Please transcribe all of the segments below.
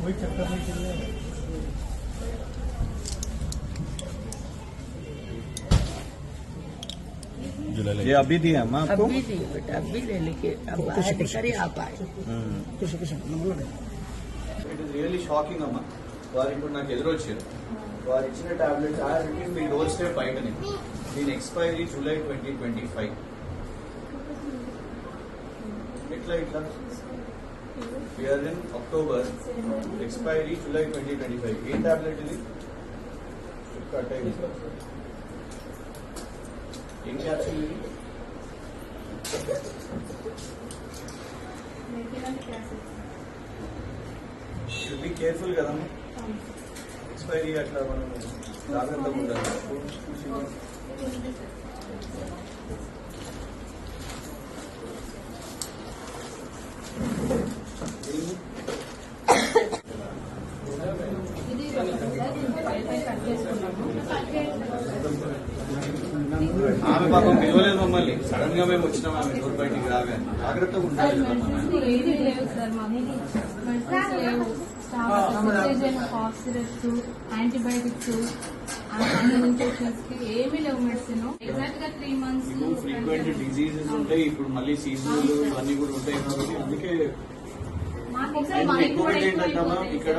वही चक्कर में चल रहे हैं जुलाई ये अभी दिया अम्मा आपको अभी नहीं बेटा अभी ले लेके अब बाहर निकल आप आए कुछ कुछ number it is really shocking అమ్మా వారు ఇప్పుడు నాకు ఎదురొచ్చారు వారు ఇచ్చిన tablets are me door step బయటనే దీని expiry July twenty twenty five ఎట్లా ఇట్లా year in October expiry July twenty twenty five A tablet ఇది కట్ అయింది ఏం క్యాప్సూల్ ఇది షుడ్ బి కేర్ఫుల్ కదమ్మా ఎక్స్పైరీ అట్లా మనం జాగ్రత్తగా ఉండాలి ఆమె పాపం పిలవలేదు మమ్మల్ని. సడన్గా మేము వచ్చినాం ఆమె డోర్ బయటికి రాగా జాగ్రత్తగా ఉండాలి యాంటీబయాటిక్స్ అన్ని ఇన్ఫెక్షన్స్కి ఏమీ లేవు మెడిసిన్ ఎగ్జాక్ట్గా త్రీ మంత్స్ ఇప్పుడు ఫ్రీక్వెంట్ డిజీజెస్ ఉంటాయి. ఇప్పుడు మళ్ళీ సీజనల్ అన్ని కూడా ఉంటాయి కాబట్టి అందుకే. ఇక్కడ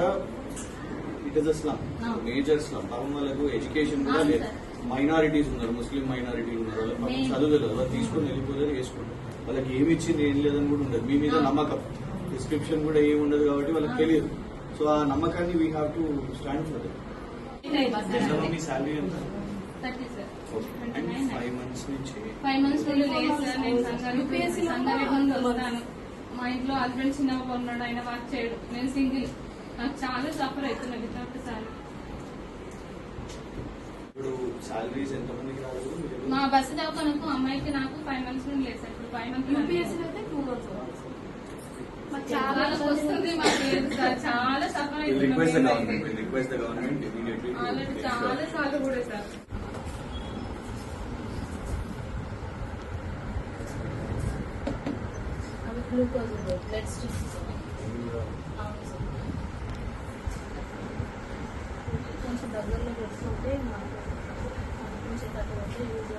it is a slum. Major slum పాపం వాళ్ళకు ఎడ్యుకేషన్ కూడా లేదు. మైనారిటీస్ ఉన్నారు ముస్లిం మైనారిటీ ఉన్నారు వాళ్ళకి పాపం Main. చదువు తెలియదు వాళ్ళు తీసుకొని వెళ్ళిపోతారు వేసుకుంటారు. వాళ్ళకి ఏమి ఇచ్చింది ఏం లేదని కూడా ఉండదు. మీ మీద. నమ్మకం. డిస్క్రిప్షన్ కూడా ఏమి ఉండదు కాబట్టి వాళ్ళకి. తెలియదు. సో ఆ నమ్మకాన్ని we have to stand for that me salary ఎంత? Thirty sir and five months నుంచి? ఫైవ్ మంత్స్ నేను సంఘాలు మా ఇంట్లో హస్బెండ్ చిన్నగా ఉన్నాడు ఆయన వర్క్ చేయడు. నేను సింగిల్ నాకు చాలా సఫర్ అవుతున్నా వితౌట్ మీరు మా బస్సు దవాఖానకు అమ్మాయికి నాకు ఫైవ్ మంత్స్ నుండి లేదు సార్. ఇప్పుడు ఫైవ్ మంత్స్ యూపీఎస్సీ అయితే టూ మంత్స్ చాలా వస్తుంది మాకు లేదు సార్. చాలా సఫర్ to ఆల్రెడీ చాలా. సార్లు కూడా sir. Glucose blood sticks కొంచెం దగ్గరలో పెట్టుకుంటే మాకు కొంచెం తక్కువ యూజ్